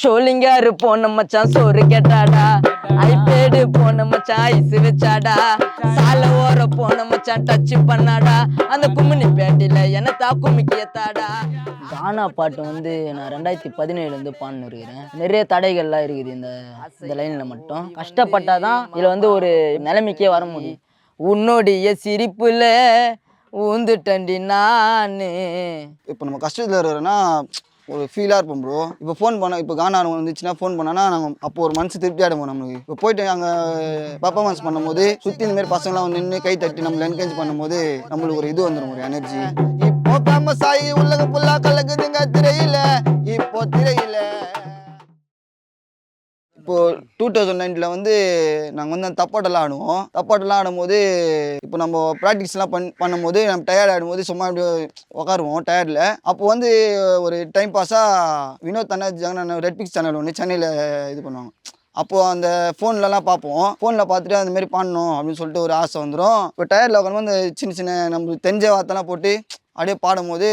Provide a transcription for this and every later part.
ஷோலிங்காரு போன மச்சான் சோறு கேட்டாடா. ஐபேடு போன மச்சான் ஐஸ் வச்சாடா. சால ஓர போன மச்சான் டச் பண்ணாடா. அந்த கும்மினி பேட்டில என்ன தாக்கும் கும்மிக்கு ஏத்தாடா கானா பாட்டு வந்து நான் ரெண்டாயிரத்தி பதினேழுலேருந்து பாடினு இருக்கிறேன். நிறைய தடைகள்லாம் இருக்குது இந்த இந்த லைனில் மட்டும். கஷ்டப்பட்டாதான் இதில் வந்து ஒரு நிலைமைக்கே வர முடியும். உன்னுடைய சிரிப்புல ஊந்துட்டண்டி நானு. இப்போ நம்ம கஷ்டத்தில் இருக்கிறோன்னா ஒரு ஃபீலாக இருப்போம் ப்ரோ இப்போ ஃபோன் பண்ண இப்போ கானா வந்துச்சுன்னா ஃபோன் பண்ணனா நாங்கள் அப்போ ஒரு மனசு திருப்தி ஆகிடுவோம் நம்மளுக்கு. இப்போ போயிட்டு அங்கே பர்ஃபார்மன்ஸ் பண்ணும்போது சுற்றி இந்த மாதிரி பசங்களாம் வந்து நின்று கை தட்டி நம்மளை என்கரேஜ் பண்ணும்போது நம்மளுக்கு ஒரு இது வந்துடும் ஒரு எனர்ஜி இப்போ ஃபேமஸ் ஆகி உள்ளக புல்லா கலக்கு தௌசண்ட் நைன்ல வந்து நாங்கள் வந்து அந்த தப்பாட்டெல்லாம் ஆடுவோம். தப்பாட்டெல்லாம் ஆடும்போது இப்போ நம்ம ப்ராக்டிஸ்லாம் பண் பண்ணும்போது நம்ம டயர்ட் ஆடும்போது சும்மா அப்படியே உட்காருவோம் டயர்டில் அப்போ வந்து ஒரு டைம் பாஸாக வினோத் அண்ணா ஜெகன் ரெட் பிக்ஸ் சேனல் ஒன்று சென்னையில் இது பண்ணுவாங்க. அப்போது அந்த ஃபோன்லலாம் பார்ப்போம். ஃபோனில் பார்த்துட்டு அந்த மாதிரி பாடணும் அப்படின்னு சொல்லிட்டு ஒரு ஆசை வந்துடும் இப்போ டயரில் உட்காந்து சின்ன சின்ன நம்மளுக்கு தெரிஞ்ச வார்த்தைலாம் போட்டு அப்படியே பாடும்போது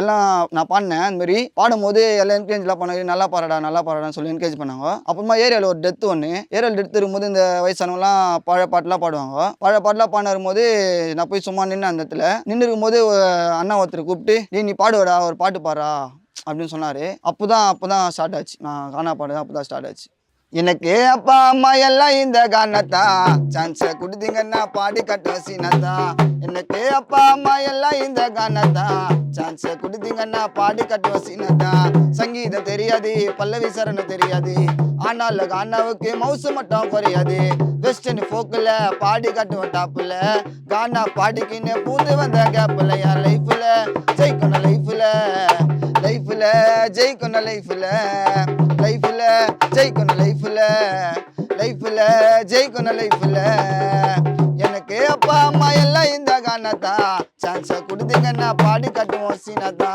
எல்லாம் நான் பாடினேன். அந்த மாதிரி பாடும்போது எல்லாம் என்கரேஜ்லாம் பண்ணாங்க. நல்லா பாடடா நல்லா பாடடான்னு சொல்லி என்கரேஜ் பண்ணாங்க. அப்புறமா ஏரியாவில் ஒரு டெத்து ஒன்று ஏரியாவில் டெத் இருக்கும்போது இந்த வயசானவங்களாம் பழைய பாட்டுலாம் பாடுவாங்க. பழைய பாட்டுலாம் பாடின வரும்போது நான் போய் சும்மா நின்று அந்த இடத்துல. நின்று இருக்கும்போது அண்ணா ஒருத்தர் கூப்பிட்டு நீ நீ பாடுவடா ஒரு பாட்டு பாடுறா அப்படின்னு சொன்னார். அப்போ தான் அப்போ தான் ஸ்டார்ட் ஆச்சு. நான் கானா பாடுறது அப்போ தான் ஸ்டார்ட் ஆச்சு. எனக்கு அப்பா அம்மா எல்லாம் இந்த காரணத்தா? சான்ஸை குடுத்தீங்கன்னா பாடி கட்ட சீனத்தா? எனக்கு அப்பா அம்மா எல்லாம் இந்த காரணத்தா? சான்ஸை குடுத்தீங்கன்னா பாடி கட்டுவ சீனத்தா? சங்கீதம் தெரியாது பல்லவி சரணம் தெரியாது. ஆனால் கானாவுக்கு மவுசு மட்டும் குறையாது. வெஸ்டர்ன் ஃபோக்கில் பாடி கட்டுவோம் டாப்பில் கானா பாடிக்கின்னு பூந்து வந்த கேப்பில் என் லைஃப்பில் ஜெயிக்கணும் லைஃப்பில் லைஃப்ல ஜெயிக்கணும் லைஃப்ல. லைஃப்ல ஜெயிக்கணும் லைஃப்ல. லைஃப்ல ஜெயிக்கணும் லைஃப்ல. எனக்கு அப்பா அம்மா எல்லாம் இந்த காரணத்தா சான்ஸை கொடுத்தீங்கன்னா பாடி கட்டுவோம் சீனத்தா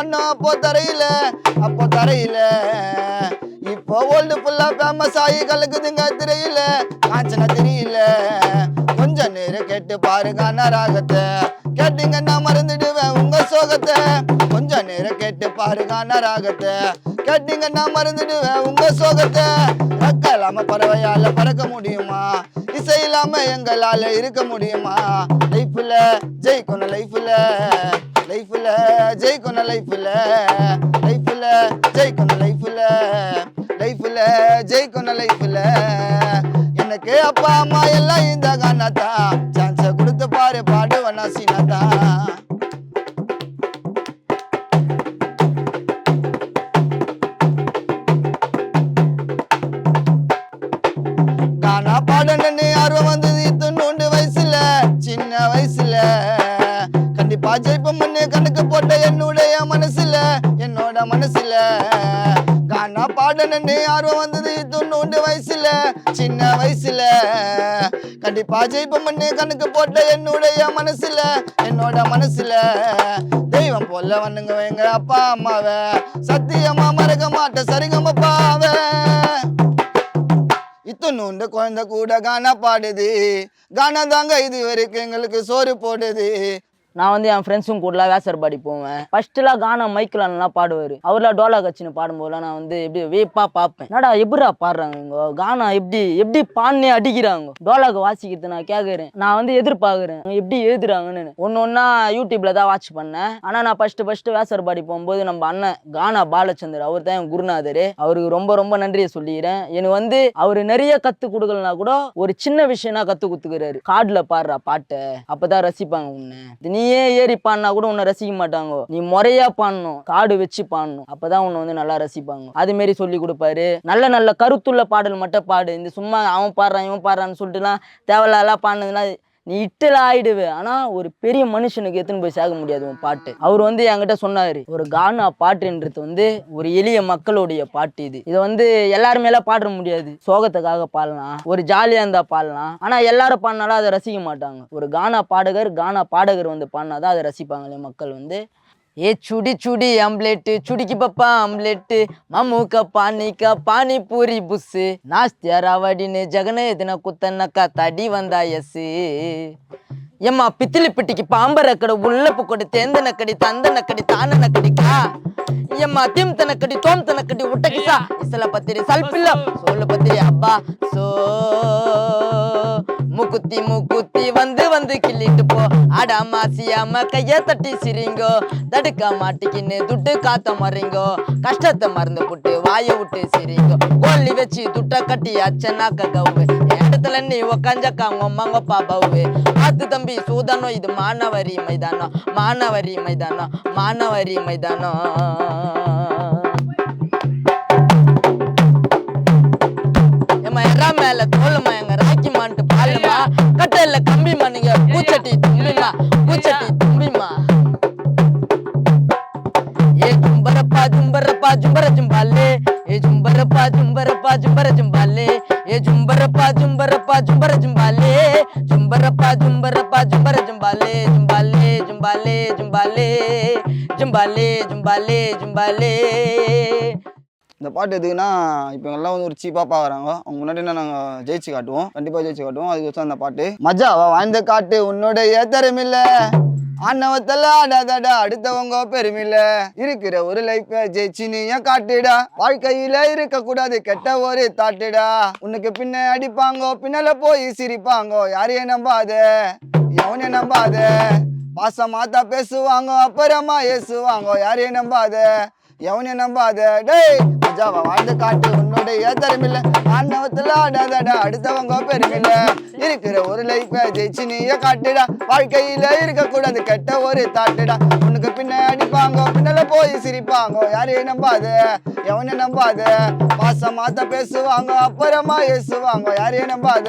பண்ணோம் அப்போ தரையில அப்போ தரையில. இப்போ ஓல்டு ஃபுல்லா ஃபேமஸ் ஆகி கலக்குதுங்க திரையில. காஞ்சனா தெரியல. கொஞ்ச நேரம் கேட்டு பாருங்க ராகத்தை கேட்டீங்கன்னா மறந்துடுவேன் உங்க சோகத்தை. கொஞ்ச நேரம் கேட்டு பாருங்க ராகத்தை கேட்டீங்கன்னா மறந்துடுவேன் உங்க சோகத்தை. ரக்க இல்லாம பறவையால பறக்க முடியுமா? இசை இல்லாம எங்களால இருக்க முடியுமா? லைஃப்ல ஜெயிக்கணும் லைஃப்ல லைஃப்ல ஜெயிக்கணும் லைஃப்ல. லைஃப்ல ஜெயிக்கணும் லைஃப்ல. லைஃப்ல ஜெயிக்கணும் லைஃப்ல. எனக்கு அப்பா அம்மா எல்லாம் இந்த காரணத்தா சான்ஸை கொடுத்து பாரு பாடுவனா சீனா தான் ஜெயிப்போம்னு கணக்கு போட்ட என்னுடைய மனசுல என்னோட மனசுல. கானா பாடணுன்னு ஆர்வம் வந்தது தொண்ணூண்டு வயசுல சின்ன வயசுல. கண்டிப்பா ஜெயிப்போம்னு கணக்கு போட்ட என்னுடைய மனசுல என்னோட மனசுல. தெய்வம் போல வந்துங்க எங்க அப்பா அம்மாவை. சத்தியமா மறக்க மாட்டேன் சரிகமப்பாவை இத்தனூண்டு குழந்தை கூட கானா பாடுது. கானா தாங்க இது வரைக்கும் எங்களுக்கு சோறு போடுது. நான் வந்து என் ஃப்ரெண்ட்ஸும் கூடலாம் வேசர்பாடி போவேன் ஃபர்ஸ்ட்லாம் கானா மைக்கில் நல்லா பாடுவார். அவர்லாம் டோலா கட்சின்னு பாடும்போதுலாம் நான் வந்து எப்படி வேப்பா பார்ப்பேன். என்னடா எப்படிடா பாடுறாங்க இவங்க? கானா எப்படி எப்படி பாடினே அடிக்கிறாங்க? டோலாக்கு வாசிக்கிறது நான் கேட்குறேன் நான் வந்து எதிர்பார்க்குறேன். எப்படி எழுதுறாங்கன்னு. ஒன்று ஒன்றா யூடியூப்பில் தான் வாட்ச் பண்ணேன். ஆனால் நான் ஃபஸ்ட்டு ஃபஸ்ட்டு வேசர்பாடி போகும்போது நம்ம அண்ணன் கானா பாலச்சந்தர் அவர் தான் என் குருநாதர். அவருக்கு ரொம்ப ரொம்ப நன்றியை சொல்லிக்கிறேன். எனக்கு வந்து அவர் நிறைய கற்றுக் கொடுக்கலனா கூட ஒரு சின்ன விஷயம்னா கற்றுக் கொடுத்துக்கிறாரு. கார்டில் பாடுறா பாட்டை அப்பதான் ரசிப்பாங்க உன்னை. நீயே ஏறி பாடினா கூட உன்னை ரசிக்க மாட்டாங்க. நீ முறையா பாடணும் காடு வச்சு பாடணும். அப்பதான் உன்னை வந்து நல்லா ரசிப்பாங்க. அது மாரி சொல்லி கொடுப்பாரு. நல்ல நல்ல கருத்துள்ள பாடல் மட்டும் பாடு. இந்த சும்மா அவன் பாடுறான் இவன் பாடுறான்னு சொல்லிட்டுலாம் தேவையில்லாம் பாடினதுன்னா நீ இட்டில் ஆயிடுவே ஆனா ஒரு பெரிய மனுஷனுக்கு எத்தனை போய் சேர்க்க முடியாது உன் பாட்டு. அவர் வந்து என்கிட்ட சொன்னாரு ஒரு கானா பாட்டுன்றது வந்து ஒரு எளிய மக்களுடைய பாட்டு இது. இதை வந்து எல்லாருமே எல்லாம் பாட முடியாது. சோகத்துக்காக பாடலாம். ஒரு ஜாலியா இருந்தா பாடலாம். ஆனா எல்லாரும் பாடினாலும் அதை ரசிக்க மாட்டாங்க. ஒரு கானா பாடகர் கானா பாடகர் வந்து பாடினாதான் அதை ரசிப்பாங்களே மக்கள் வந்து. ஏ சுடி சுடி ஆம்லேட்டு சுடிக்கு பப்பா ஆம்லேட்டு மம்முக்க பானிக்க பானிபூரி புஸ்ஸு நாஸ்தியா ராவாடின்னு ஜெகன எதுனா குத்தனக்கா தடி வந்தா எஸ்ஸு. ஏம்மா பித்திலி பிட்டிக்கு பாம்பர கடை உள்ள புக்கடி தேந்தன கடி தந்தன கடி தானன கடிக்கா ஏம்மா தீம் தனக்கடி தோம் தனக்கடி உட்டகிசா இசல பத்திரி சல்பில்ல சோல பத்திரி அப்பா சோ. முக்குத்தி முக்குத்தி வந்து வந்து கிள்ளிட்டு போ. அடா மாசியாம கைய தட்டி சிரிங்கோ. தடுக்க மாட்டிக்கின்னு துட்டு காத்த மறிங்கோ. கஷ்டத்தை மறந்து புட்டு வாய விட்டு சிரிங்கோ. கோல்லி வச்சு துட்ட கட்டி அச்சனாக்க கவு இடத்துல நீ உக்காஞ்சக்கா உம்மங்கப்பா பவு பார்த்து தம்பி சூதனோ இது மானவரி மைதானம் மானவரி மைதானம் மானவரி மைதானம் ஏம்மா எறா மேல தோலுமா கட்டையில கம்பிமா நீங்க பூச்சட்டி தும்பிமா பூச்சட்டி தும்பிமா. ஏ ஜும்பரப்பா ஜும்பரப்பா ஜும்பர ஜும்பாலே. ஏ ஜும்பரப்பா ஜும்பரப்பா ஜும்பர ஜும்பாலே. ஏ ஜும்பரப்பா ஜும்பரப்பா ஜும்பர ஜும்பாலே. ஜும்பரப்பா ஜும்பரப்பா ஜும்பர ஜும்பாலே. ஜும்பாலே ஜும்பாலே ஜும்பாலே. ஜும்பாலே ஜும்பாலே ஜும்பாலே. இந்த பாட்டு எதுக்குன்னா இப்போ எல்லாம் வந்து ஒரு சீப்பாக பார்க்குறாங்க அவங்க முன்னாடி நாங்கள் ஜெயிச்சு காட்டுவோம். கண்டிப்பாக ஜெயிச்சு காட்டுவோம். அதுக்கு அந்த பாட்டு. மஜாவா வாழ்ந்த காட்டு உன்னுடைய திறமில்ல ஆணவத்தில் ஆடாதடா அடுத்தவங்க பெருமில்ல. இருக்கிற ஒரு லைஃப்பை ஜெயிச்சு நீயே காட்டுடா? வாழ்க்கையில இருக்க கூடாது கெட்ட ஒரு தாட்டுடா. உனக்கு பின்ன அடிப்பாங்கோ பின்னால போய் சிரிப்பாங்கோ யாரையும் நம்பாத. எவனையும் நம்பாத. பாசமாத்தா பேசுவாங்க அப்புறமா ஏசுவாங்க யாரையும் நம்பாத. எவனையும் நம்பாத. டேய் மஜாவா வாழ்ந்து காட்டு உன்னுடைய தரமில்ல ஆண்டவத்துல ஆடாதடா அடுத்தவங்க பெருமில்ல. இருக்கிற ஒரு லைஃப் ஜெயிச்சு நீயே காட்டுடா. வாழ்க்கையில இருக்க கூடாது கெட்ட ஒரு தாட்டுடா. உனக்கு பின்ன அடிப்பாங்க பின்னால போய் சிரிப்பாங்க யாரையும் நம்பாத. எவனையும் நம்பாத. மாச மாத்த பேசுவாங்க அப்புறமா ஏசுவாங்க யாரையும் நம்பாத.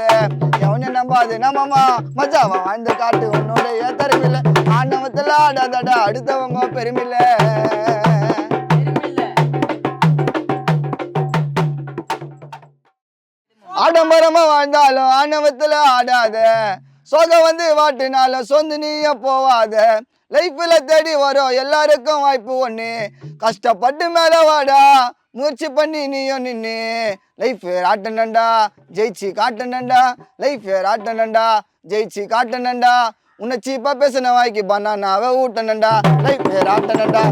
எவனையும் நம்பாது. நம்மம்மா மஜாவா வாழ்ந்து காட்டு உன்னுடைய தரமில்ல ஆண்டவத்துல ஆடாதடா அடுத்தவங்க பெருமில்ல. ஆடம்பரமா வாழ்ந்தாலும் ஆணவத்துல ஆடாத. சோகம் வந்து வாட்டினாலும் சொந்து நீய போவாத. லைஃப்ல தேடி வரும் எல்லாருக்கும் வாய்ப்பு ஒண்ணு. கஷ்டப்பட்டு மேல வாடா. முயற்சி பண்ணி நீயும் நின்று லைஃப் ஆட்டனண்டா ஜெயிச்சு காட்டனண்டா லைஃப் ஆட்டனண்டா ஜெயிச்சு காட்டனண்டா உன்னை சீப்பா பேசின வாய்க்கு பண்ணானாவை ஊட்டனண்டா லைஃப் ஆட்டனண்டா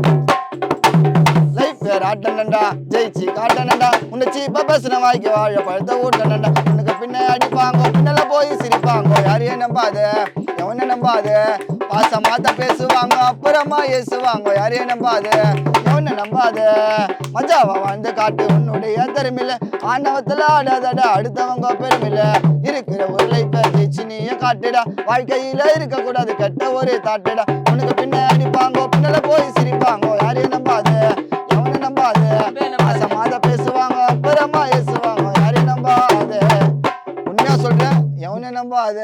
லைஃப் வேற ஜெயிச்சு காட்டனண்டா உன்னை சீப்பா வாய்க்கு வாழ ஊட்டனண்டா உனக்கு பின்ன அடிப்பாங்க பின்னால போய் சிரிப்பாங்க யாரையும் நம்பாத எவனை நம்பாத பேசுவாங்க அப்புறமா ஏசுவாங்க யாரையும் நம்பாத எவனை நம்பாத மஜாவா வாழ்ந்து காட்டு உன்னுடைய திறமில்ல ஆணவத்துல ஆடாதடா அடுத்தவங்க பெருமில்ல. இருக்கிற ஒரு லைஃப்பை ஜெயிச்சு நீயே காட்டுடா. வாழ்க்கையில இருக்க கூடாது கெட்ட ஒரு தாட்டுடா. உனக்கு பின்ன அடிப்பாங்க பின்னால போய் சிரிப்பாங்க யாரையும் நம்பாத மாசமாத பேசுவாங்க அப்புறமா ஏசுவாங்க. யாரையும் நம்பாத. உண்மையா சொல்றேன் எவனை நம்பாத.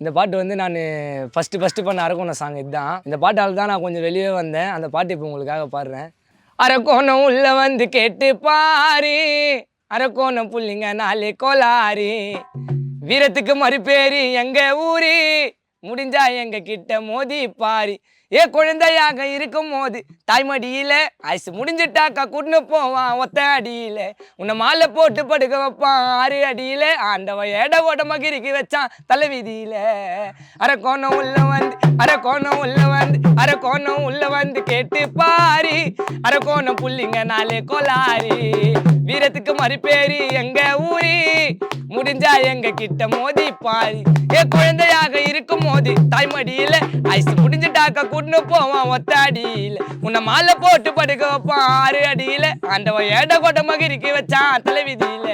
இந்த பாட்டு வந்து நான் ஃபஸ்ட்டு ஃபஸ்ட்டு பண்ண அரக்கோண சாங் இதுதான். இந்த பாட்டால் தான் நான் கொஞ்சம் வெளியே வந்தேன். அந்த பாட்டு இப்போ உங்களுக்காக பாடுறேன். அரக்கோணம் உள்ள வந்து கேட்டு பாரு. அரக்கோணம் புள்ளிங்க நாளே கோலாரி வீரத்துக்கு மறுபேரு எங்க ஊரு? முடிஞ்சா எங்க கிட்ட மோதி பாரி. ஏ குழந்தையாக இருக்கும் போது தாய்மடியில ஐசு முடிஞ்சிட்டாக்கா கூட்டின்னு போவான் ஒத்த அடியில. உன்னை மாலை போட்டு படுக்க வைப்பான் ஆறு அடியில. ஆண்டவன் எட ஓட மகிரிக்கு வச்சான் அர கோணம் உள்ள வந்து அரக்கோணம் உள்ள வந்து அரக்கோணம் உள்ள வந்து கேட்டு பாரி. அர கோணம் புள்ளிங்க நாளே கோலாரி வீரத்துக்கு மறுபேரி எங்க ஊரு? முடிஞ்சா எங்க கிட்ட மோதி பாரி. ஏ குழந்தையாக இருக்கும் மோதி தாய்மடியில ஐஸ் முடிஞ்சுட்டாக்க கூட்டின்னு போவான் ஒத்த அடியில உன்னை மாலை போட்டு படுக்க வைப்பான் ஆறு அடியில. ஆண்டவன் ஏட கொட்ட மகிரிக்கு வச்சான் தலைவிதியில.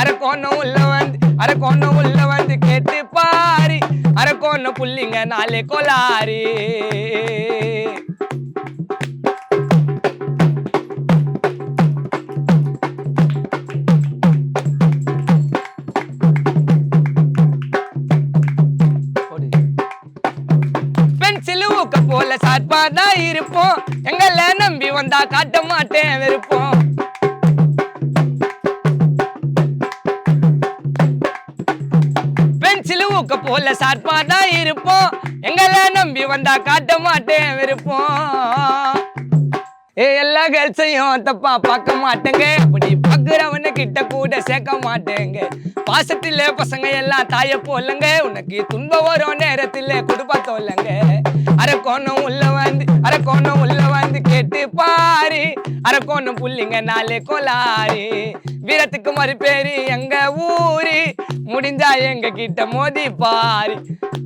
அரக்கோணம் உள்ள வந்து அரக்கோணம் உள்ள வந்து கேட்டு பாரி. அரை கோணம் புள்ளிங்க நாளே கோலாரி பென்சில் போல சார்பா தான் இருப்போம். எங்கள நம்பி வந்தா காட்ட மாட்டேன் விருப்போம். பென்சில் ஊக்க போல சாட்பா தான் இருப்போம். எங்கள நம்பி வந்தா காட்ட மாட்டேன் விருப்போம். ஏ எல்லா கேர்ள்ஸையும் தப்பா பார்க்க மாட்டேங்க. இப்படி பார்க்குறவனு கிட்ட கூட சேர்க்க மாட்டேங்க. பாசத்திலே பசங்க எல்லாம் தாய போலங்க. உனக்கு துன்பம் வரும் நேரத்தில் குடுப்பா அரை கோணம் உள்ள வந்து அரக்கோணம் உள்ள வந்து கேட்டு பாரு. அரக்கோணம் புள்ளிங்க நாளே கோலாரு வீரத்துக்கு மறு பேரு எங்க ஊரு? முடிஞ்சா எங்க கிட்ட மோதி பாரு.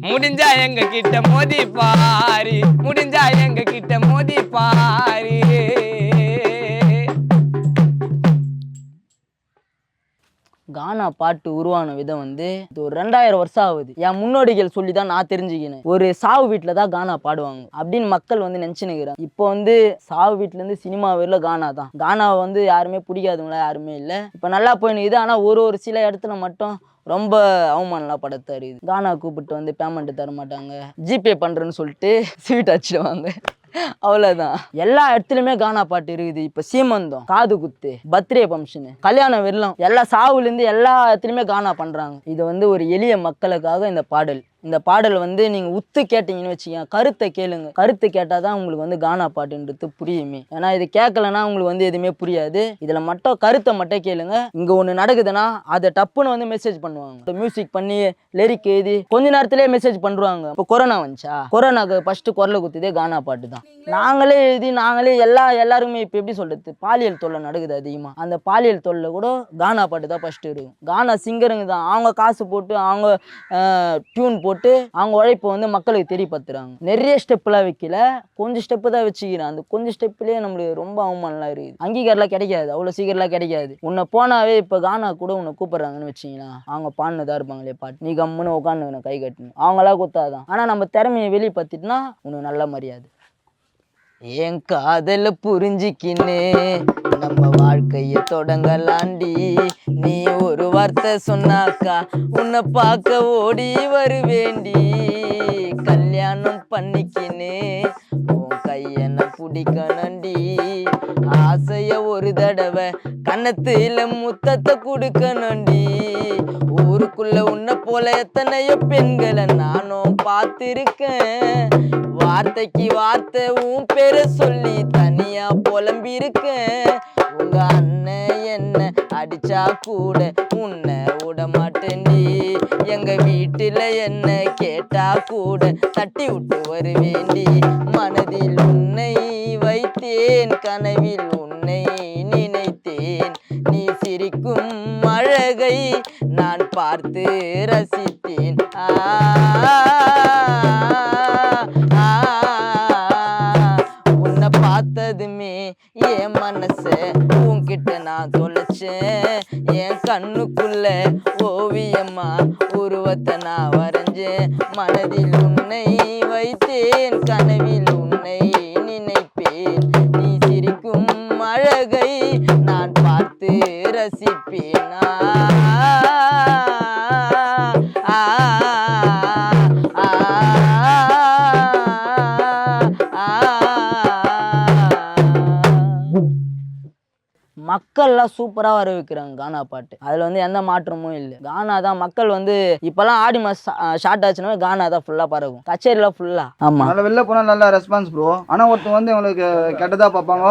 முடிஞ்சா எங்க கிட்ட மோதி பாரு. முடிஞ்சா எங்க கிட்ட மோதி பாரு. கானா பாட்டு உருவான விதம் வந்து இது ஒரு ரெண்டாயிரம் வருஷம் ஆகுது. என் முன்னோடிகள் சொல்லி தான் நான் தெரிஞ்சுக்கினேன். ஒரு சாவு வீட்டில் தான் கானா பாடுவாங்க. அப்படின்னு மக்கள் வந்து நினச்சினுக்கிறேன் இப்போ வந்து சாவு வீட்டிலேருந்து சினிமா வரல கானா தான். கானாவை வந்து யாருமே பிடிக்காதவங்களா யாருமே இல்லை. இப்போ நல்லா போயினுக்குது ஆனால் ஒரு ஒரு சில இடத்துல மட்டும் ரொம்ப அவமானலாம் பட தருது. கானா கூப்பிட்டு வந்து பேமெண்ட் தர மாட்டாங்க. ஜிபே பண்ணுறேன்னு சொல்லிட்டு ஸ்வீட் அடிச்சிடுவாங்க. அவ்வளோதான் எல்லா இடத்துலையுமே கானா பாட்டு இருக்குது. இப்போ சீமந்தம் காது குத்து பர்த்டே ஃபங்க்ஷனு கல்யாணம் வெள்ளம் எல்லா சாவுலேருந்து எல்லா இடத்துலையுமே கானா பண்ணுறாங்க இது வந்து ஒரு எளிய மக்களுக்காக இந்த பாடல். இந்த பாடல் வந்து நீங்கள் உத்து கேட்டிங்கன்னு வச்சுக்கோங்க கருத்தை கேளுங்க. கருத்து கேட்டால் தான் உங்களுக்கு வந்து கானா பாட்டுன்றது புரியுமே. ஏன்னா இது கேட்கலன்னா உங்களுக்கு வந்து எதுவுமே புரியாது. இதில் மட்டும் கருத்தை மட்டும் கேளுங்க. இங்கே ஒன்று நடக்குதுன்னா அதை டப்புன்னு வந்து மெசேஜ் பண்ணுவாங்க. மியூசிக் பண்ணி லிரிக் எழுதி கொஞ்ச நேரத்திலே மெசேஜ் பண்ணுவாங்க இப்போ கொரோனா வந்துச்சா? கொரோனாக்கு ஃபஸ்ட்டு குரலை குத்துதே கானா பாட்டு தான். நாங்களே எழுதி நாங்களே எல்லா எல்லாருமே இப்போ எப்படி சொல்கிறது பாலியல் தொல்லை நடக்குது அதிகமாக அந்த பாலியல் தொல்லை கூட கானா பாட்டு தான் ஃபஸ்ட்டு இருக்கும் கானா சிங்கருங்க தான். அவங்க காசு போட்டு அவங்க டியூன் போட்டு அவங்க உழைப்பை வந்து மக்களுக்கு தெரியப்படுத்துறாங்க. நிறைய ஸ்டெப்லாம் வைக்கல. கொஞ்சம் ஸ்டெப்பு தான் வச்சுக்கிறேன். அந்த கொஞ்சம் ஸ்டெப்லேயே நம்மளுக்கு ரொம்ப அவமானம்லாம் இருக்குது. அங்கீகாரம்லாம் கிடைக்காது. அவ்வளோ சீக்கிரம்லாம் கிடைக்காது. உன்னை போனாவே இப்போ கானா கூட உன்னை கூப்பிட்றாங்கன்னு வச்சிங்களேன் அவங்க பாடினதா இருப்பாங்களே பாட்டு. நீ கம்முன்னு உட்காந்து கை கட்டணும். அவங்களா குத்தாதான். ஆனால் நம்ம திறமையை வெளிப்படுத்திட்டுனா உனக்கு நல்ல மரியாதை. என் காதல புரிஞ்சிக்கின்னு. நம்ம வாழ்க்கைய தொடங்கலாண்டி. நீ ஒரு வார்த்தை சொன்னாக்கா உன்னை பார்க்க ஓடி வருவேண்டி. கல்யாணம் பண்ணிக்கின்னு உன் கையனை பிடிக்கணுண்டி. ஆசைய ஒரு தடவை கன்னத்துல முத்தத்தை கொடுக்கணும்டி. ஊருக்குள்ள உன்னை போல எத்தனையோ பெண்களை நானும் பார்த்துருக்கேன். வார்த்தைக்கு வார்த்தை உன் பேரை சொல்லி தனியா புலம்பி இருக்கேன் உங்க அண்ணன் அடிச்சா கூட உன்னை விட நீ எங்க வீட்டுல என்ன கேட்டா கூட தட்டி விட்டு வருவேண்டி மனதில் உன்னை வைத்தேன் கனவில் உன்னை நினைத்தேன். நீ சிரிக்கும் அழகை நான் பார்த்து ரசித்தேன். ஆ என் மனச உன்கிட்ட நான் தொலைச்சேன் என் கண்ணுக்குள்ள ஓவியம்மா உருவத்தை நான் வரைஞ்சேன். மனதில் உன்னை வைத்தேன் கனவில் உன்னை மக்கள்லாம் சூப்பராக வர வைக்கிறாங்க கானா பாட்டு. அதில் வந்து எந்த மாற்றமும் இல்லை. கானா தான் மக்கள் வந்து இப்போல்லாம் ஆடி மாதம் ஷார்ட் ஆச்சுன்னா கானா தான் ஃபுல்லாக பறக்கும் கச்சேரிலாம் ஃபுல்லாக ஆமாம் அதனால வெளில போனால் நல்ல ரெஸ்பான்ஸ் ப்ரோ ஆனால் ஒருத்தவங்க வந்து உங்களுக்கு கெட்டதாக பார்ப்பாங்க.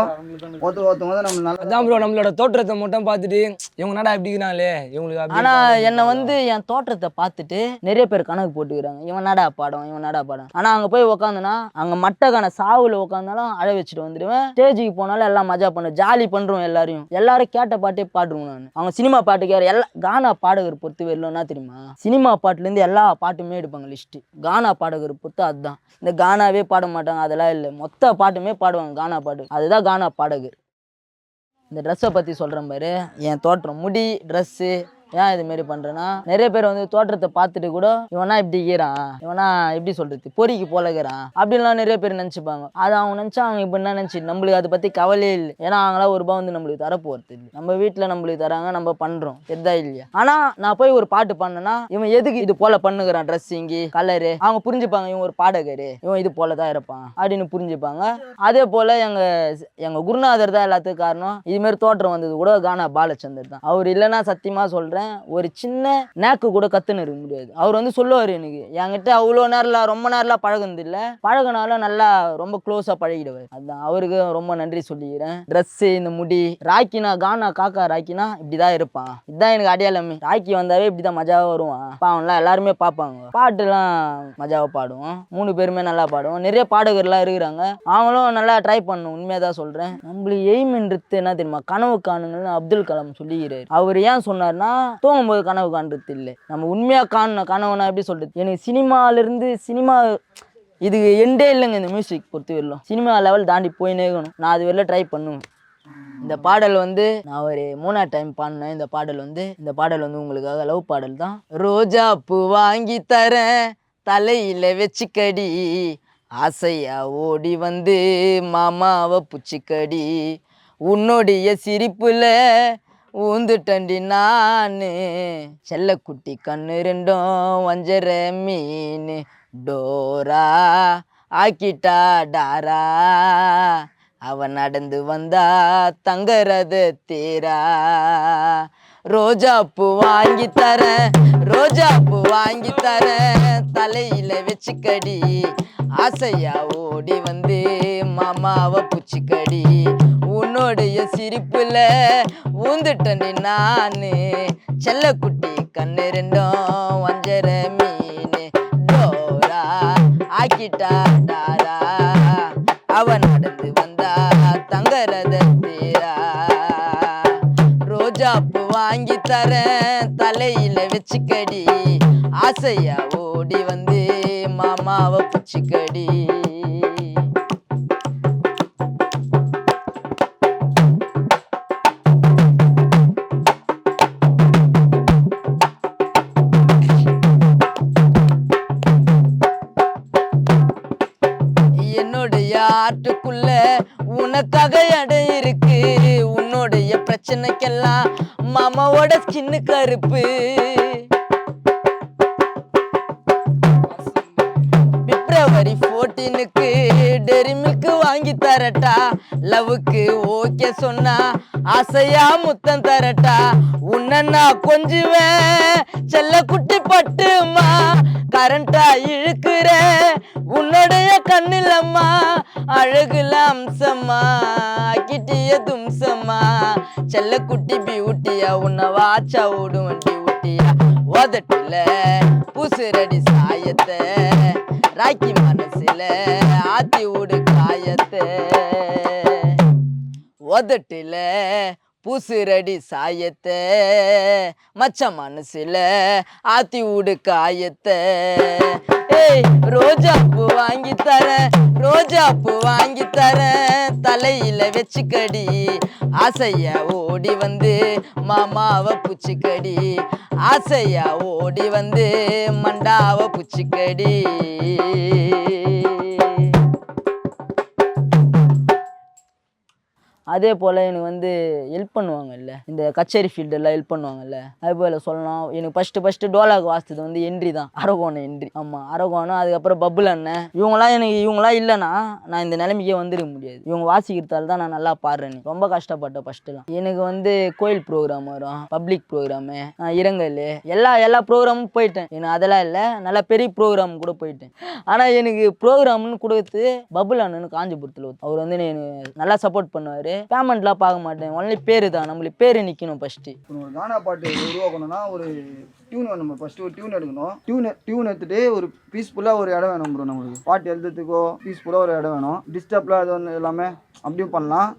ஒருத்தர் ஒருத்தவங்க வந்து நம்ம நல்லா அதான் ப்ரோ நம்மளோட தோற்றத்தை மட்டும் பார்த்துட்டு இவங்க என்னடா இப்படி இருக்கிறாங்களே? இவங்களுக்கு அப்படி ஆனா இருக்காங்களே. என்னை வந்து என் தோற்றத்தை பார்த்துட்டு நிறைய பேர் கணக்கு போட்டுக்கிறாங்க. இவன் நடா பாடம் இவன் நடா பாடம் ஆனா அங்க போய் உக்காந்தனா அங்க மட்டக்கான சாவுல உட்காந்தாலும் அழ வச்சுட்டு வந்துடுவேன். ஸ்டேஜுக்கு போனாலும் எல்லாம் மஜா பண்ணு ஜாலி பண்றோம் எல்லாரையும். எல்லாரும் கேட்ட பாட்டே பாடுவேன் நான். அவங்க சினிமா பாட்டு கேட்க எல்லா கானா பாடகர் பொறுத்து வரலன்னா தெரியுமா? சினிமா பாட்டுலேருந்து எல்லா பாட்டுமே எடுப்பாங்க லிஸ்ட்டு கானா பாடகர் பொறுத்து அதுதான். இந்த கானாவே பாட மாட்டாங்க அதெல்லாம் இல்லை. மொத்த பாட்டுமே பாடுவாங்க கானா பாட்டு. அதுதான் கானா பாடகர். இந்த ட்ரெஸ்ஸை பற்றி சொல்கிறேன் பாரு. என் தோற்றம் முடி ட்ரெஸ்ஸு ஏன் இது மாரி பண்ணுறேன்னா நிறைய பேர் வந்து தோற்றத்தை பார்த்துட்டு கூட இவனா இப்படி இருக்கிறான் இவனா எப்படி சொல்கிறது பொறிக்கு போலகிறான் அப்படின்லாம் நிறைய பேர் நினச்சிப்பாங்க. அது அவங்க நினச்சா அவங்க இப்படி என்ன நினச்சி நம்மளுக்கு அதை பற்றி கவலையே இல்லை. ஏன்னா அவங்களாம் ஒரு ரூபா வந்து நம்மளுக்கு தர இல்லை. நம்ம வீட்டில் நம்மளுக்கு தராங்க நம்ம பண்ணுறோம் எதா இல்லையா? ஆனால் நான் போய் ஒரு பாட்டு பண்ணேன்னா இவன் எதுக்கு இது போல பண்ணுகிறான் ட்ரெஸ்ஸிங்கு கலரு அவங்க புரிஞ்சுப்பாங்க இவன் ஒரு பாடகர் இவன் இது போல தான் இருப்பான் அப்படின்னு புரிஞ்சுப்பாங்க. அதே போல் எங்கள் எங்கள் குருநாதர் தான் எல்லாத்துக்கும் காரணம். இதுமாரி தோற்றம் வந்தது கூட கானா பாலச்சந்தர் தான். அவர் இல்லைன்னா சத்தியமாக சொல்கிறேன் ஒரு சின்ன நேக்கு கூட கத்துன்னு இருக்க முடியாது. அவர் வந்து சொல்லுவார் எனக்கு என்கிட்ட அவ்வளோ நேரம்லாம் ரொம்ப நேரம்லாம் பழகுனதில்ல பழகினாலும் பழகுனாலும் நல்லா ரொம்ப க்ளோஸாக பழகிடுவார் அதுதான் அவருக்கு ரொம்ப நன்றி சொல்லிக்கிறேன். ட்ரெஸ்ஸு இந்த முடி ராக்கினா கானா காக்கா ராக்கினா இப்படி தான் இருப்பான். இதுதான் எனக்கு அடையாளமே. ராக்கி வந்தாவே இப்படி தான் மஜாவாக வருவான் பாவம்லாம் எல்லாருமே பார்ப்பாங்க. பாட்டுலாம் மஜாவாக பாடுவோம். மூணு பேருமே நல்லா பாடுவோம். நிறைய பாடகர்லாம் இருக்கிறாங்க. அவங்களும் நல்லா ட்ரை பண்ணணும். உண்மையாக தான் சொல்கிறேன் நம்மளுக்கு எய்ம்ன்றது என்ன தெரியுமா? கனவு காணுங்கள்னு அப்துல் கலாம் சொல்லிக்கிறார். அவர் ஏன் சொன்னார்னா தூங்கும்போது கனவு காண்றது இல்லை நம்ம உண்மையாக காணணும் கனவுனா எப்படி சொல்கிறது எனக்கு சினிமாலேருந்து சினிமா இது எண்டே இல்லைங்க இந்த மியூசிக் பொறுத்து வரலாம் சினிமா லெவல் தாண்டி போயினே இருக்கணும். நான் அது வரல ட்ரை பண்ணுவேன். இந்த பாடல் வந்து நான் ஒரு மூணாவது டைம் பாடினேன். இந்த பாடல் வந்து இந்த பாடல் வந்து உங்களுக்காக லவ் பாடல் தான். ரோஜா பூ வாங்கி தரேன். தலையில வச்சுக்கடி. ஆசையா ஓடி வந்து மாமாவை புச்சிக்கடி. உன்னுடைய சிரிப்புல ஊந்துட்டண்டி நானு. செல்லக்குட்டி கண்ணு ரெண்டும் வஞ்சர மீன். டோரா ஆக்கிட்டா டாரா. அவன் நடந்து வந்தா தங்கறது தேரா. ரோஜா பூ வாங்கி தரேன் ரோஜா பூ வாங்கி தரேன் தலையில வச்சுக்கடி. ஆசையா ஓடி வந்து மாமாவை பூச்சிக்கடி. உன்னுடைய சிரிப்புல ஊந்துட்டண்டி நானு. செல்லக்குட்டி கண்ணு ரெண்டும் வஞ்சர மீன். டோரா ஆக்கிட்டா டாரா. அவன் நடந்து வந்தா தங்கரத தேரா. ரோஜா பூ வாங்கி தர தலையில வச்சுக்கடி. ஆசையா ஓடி வந்து மாமாவை புச்சிக்கடி. மாமாவோட ஸ்கின்னு கருப்பு. பிப்ரவரி ஃபோர்டீனுக்கு டெரி மில்க் வாங்கி தரட்டா. லவ்வுக்கு ஓகே சொன்னா ஆசையா முத்தம் தரட்டா. உன்ன நான் கொஞ்சுவேன் செல்ல குட்டி பட்டுமா. கரண்டா இழுக்கிற உன்னுடைய கண்ணிலம்மா அழகுல அம்சம்மா கிட்டிய தும்சம்மா. செல்ல குட்டி பியூட்டியா உன்னை வாச்சா ஓடும் வண்டி ஊட்டியா. உதட்டில புசுரடி சாயத்தை ராக்கி மனசுல ஆத்தி ஊடு காயத்தை. உதட்டில பூசுரடி சாயத்தை மச்ச மனசுல ஆத்தி விடு காயத்தை. ஏய் ரோஜா பூ வாங்கி தரேன் ரோஜா பூ வாங்கி தரேன் தலையில வச்சுக்கடி ஆசையா ஓடி வந்து மாமாவை பூச்சிக்கடி. ஆசையா ஓடி வந்து மண்டாவை பூச்சிக்கடி. அதே போல் எனக்கு வந்து ஹெல்ப் பண்ணுவாங்கல்ல. இந்த கச்சேரி ஃபீல்டெல்லாம் ஹெல்ப் பண்ணுவாங்கல்ல. அது போல் சொல்லலாம் எனக்கு ஃபஸ்ட்டு ஃபஸ்ட்டு டோலாக் வாசித்தது வந்து என்ட்ரி தான். அரகோணம் என்ட்ரி ஆமாம் அரகோணம் அதுக்கப்புறம் பப்புல் அண்ணன் இவங்களாம் எனக்கு இவங்களாம் இல்லைன்னா நான் இந்த நிலைமைக்கே வந்துருக்க முடியாது. இவங்க வாசிக்கிறதால தான் நான் நல்லா பாடுறேன் ரொம்ப கஷ்டப்பட்டேன் ஃபஸ்ட்டுலாம் எனக்கு வந்து கோயில் ப்ரோக்ராம் வரும் பப்ளிக் ப்ரோக்ராமு இரங்கல் எல்லா எல்லா ப்ரோக்ராமும் போயிட்டேன். எனக்கு அதெல்லாம் இல்லை நல்லா பெரிய ப்ரோக்ராம் கூட போயிட்டேன். ஆனால் எனக்கு ப்ரோக்ராம்னு கொடுத்து பபுல் அண்ணன் காஞ்சிபுரத்தில் அவர் வந்து எனக்கு நல்லா சப்போர்ட் பண்ணுவார். பேமெண்ட்லாம் பார்க்க மாட்டேன். ஒன்லி பேர் தான். நம்மளுக்கு பேர் நிற்கணும் ஃபஸ்ட்டு ஒரு கானா பாட்டு உருவாக்கணும்னா ஒரு டியூன் வேணும் ஃபஸ்ட்டு ஒரு டியூன் எடுக்கணும். டியூன் டியூன் எடுத்துட்டு ஒரு பீஸ்ஃபுல்லாக ஒரு இடம் வேணும் ப்ரோ நம்மளுக்கு. பாட்டு எழுதுறதுக்கோ பீஸ்ஃபுல்லாக ஒரு இடம் வேணும். டிஸ்டர்ப்லாம் ஒன்று எல்லாமே அப்படியும் பண்ணலாம்.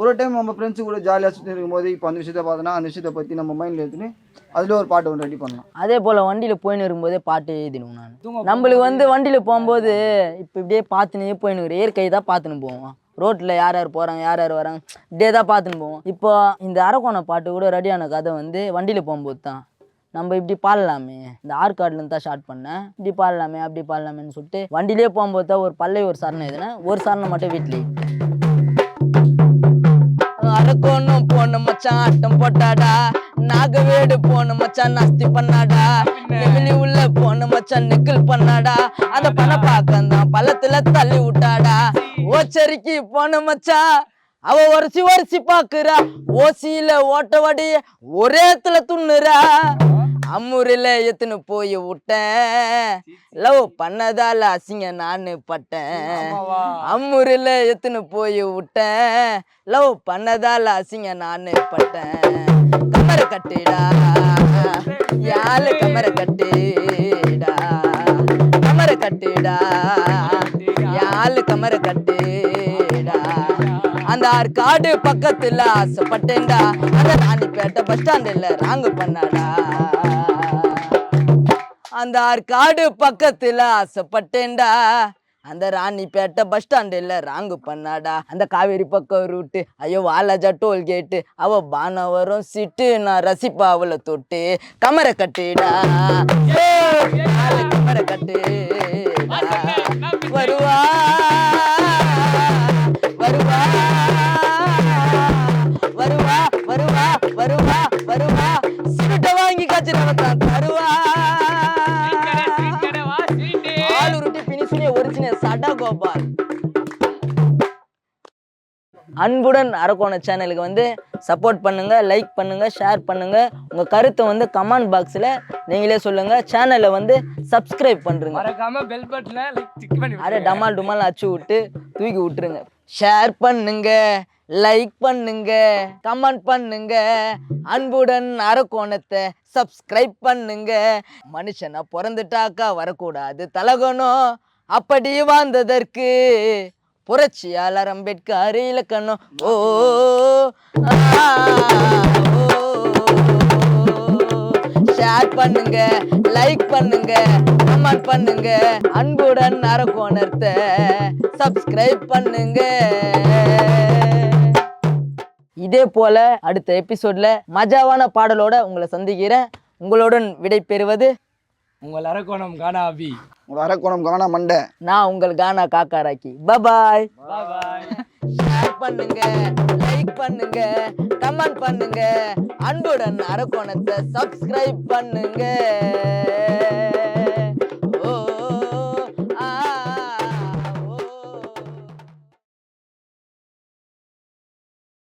ஒரு டைம் நம்ம ஃப்ரெண்ட்ஸு கூட ஜாலியாக சுற்றி இருக்கும்போது இப்போ அந்த விஷயத்த பார்த்தோன்னா அந்த விஷயத்தை பற்றி நம்ம மைண்டில் எடுத்துன்னு அதில் ஒரு பாட்டு ஒன்று ரெடி பண்ணலாம். அதே போல் வண்டியில் போயின்னு இருக்கும்போதே பாட்டு எழுதிடுவோம் நான். நம்மளுக்கு வந்து வண்டியில் போகும்போது இப்போ இப்படியே பார்த்துனே போயின்னு இயற்கை தான் பார்த்துன்னு போவோம். ரோட்டில் யார் யார் போகிறாங்க யார் யார் வராங்க இப்படியே தான் பார்த்துன்னு போவோம். இப்போ இந்த அரக்கோணம் பாட்டு கூட ரெடியான கதை வந்து வண்டியில் போகும்போது தான். நம்ம இப்படி பாடலாமே. இந்த ஆற்காடுலேருந்து தான் ஸ்டார்ட் பண்ணேன் இப்படி பாடலாமே அப்படி பாடலாமேன்னு சொல்லிட்டு வண்டியிலே போகும்போது தான் ஒரு பல்லை ஒரு சரணம் எதுனா ஒரு சரணம் மட்டும் வீட்லேயே. அரக்கோணம் போன மச்சான் ஆட்டம் போட்டாடா. நாகவேடு போன மச்சான் நாஸ்தி பண்ணாடா. நெமிலி உள்ள போன மச்சான் நிக்கல் பண்ணாடா. அந்த பண பாக்கம் தான் பள்ளத்துல தள்ளி விட்டாடா. ஓச்சரிக்கு போன மச்சான் அவ உரசி உரசி பாக்குறா. ஓசியில ஓட்ட வடிய ஒரே இடத்துல துண்ணுறா. அம்முறையில எத்துன்னு போய் விட்டேன். லவ் பண்ணதால அசிங்க நானு பட்டேன். அம்முறையில எத்துன்னு போய் விட்டேன். லவ் பண்ணதால அசிங்க நானு பட்டேன். கமர கட்டிடா. யாழ் கமர கட்டிடா. கமர கட்டிடா. யாழ் கமர கட்டிடா. அந்த ஆற்காடு பக்கத்துல ஆசைப்பட்டேன்டா. அந்த ராணிப்பேட்டை பஸ் ஸ்டாண்டில் ராங்கு பண்ணாடா. அந்த ஆற்காடு பக்கத்துல ஆசைப்பட்டேன்டா. அந்த ராணிப்பேட்டை பஸ் ஸ்டாண்டில் ராங்கு பண்ணாடா. அந்த காவேரி பக்கம் ரூட்டு ஐயோ வாலாஜா டோல் கேட்டு அவ பானவரும் சிட்டு நான் ரசிப்பா அவளை தொட்டு. கமரை கட்டிடா. நாலு கமரை வருவா வருவா. பினிஷுனே ஒரிஜினல் சடா கோபால் அன்புடன் அரக்கோண சேனலுக்கு வந்து சப்போர்ட் பண்ணுங்க லைக் பண்ணுங்க ஷேர் பண்ணுங்க. உங்க கருத்தை வந்து கமெண்ட் பாக்ஸ்ல நீங்களே சொல்லுங்க. சேனலை வந்து சப்ஸ்கிரைப் பண்றீங்க. மறக்காம பெல் பட்டனை டிக் பண்ணி அரே டமால் டுமால் அச்சு விட்டு தூக்கி விட்டுருங்க. ஷேர் பண்ணுங்க. லைக் பண்ணுங்க கமெண்ட் பண்ணுங்க அன்புடன் அரக்கோணத்தை சப்ஸ்கிரைப் பண்ணுங்க. மனுஷனா பிறந்துட்டாக்கா வரக்கூடாது தலகணும். அப்படி வாழ்ந்ததற்கு புரட்சியாளர் அம்பேத்கர் இலக்கணம். ஓ ஓ. ஷேர் பண்ணுங்க லைக் பண்ணுங்க கமெண்ட் பண்ணுங்க. அன்புடன் அரக்கோணத்தை சப்ஸ்கிரைப் பண்ணுங்க. இதே போல அடுத்த எபிசோட்ல மஜாவான பாடலோட உங்களை சந்திக்கிறேன். உங்களுடன் விடை பெறுவது உங்கள் அரக்கோணம் காணாபி உங்களை அரக்கோணம் காணா மண்டை. நான் உங்கள் கானா காக்காராக்கி. பபாய் பாய் ஷேர் பண்ணுங்க லைக் பண்ணுங்க கமெண்ட் பண்ணுங்க. அன்புடன் அரக்கோணத்தை சப்ஸ்கிரைப் பண்ணுங்க.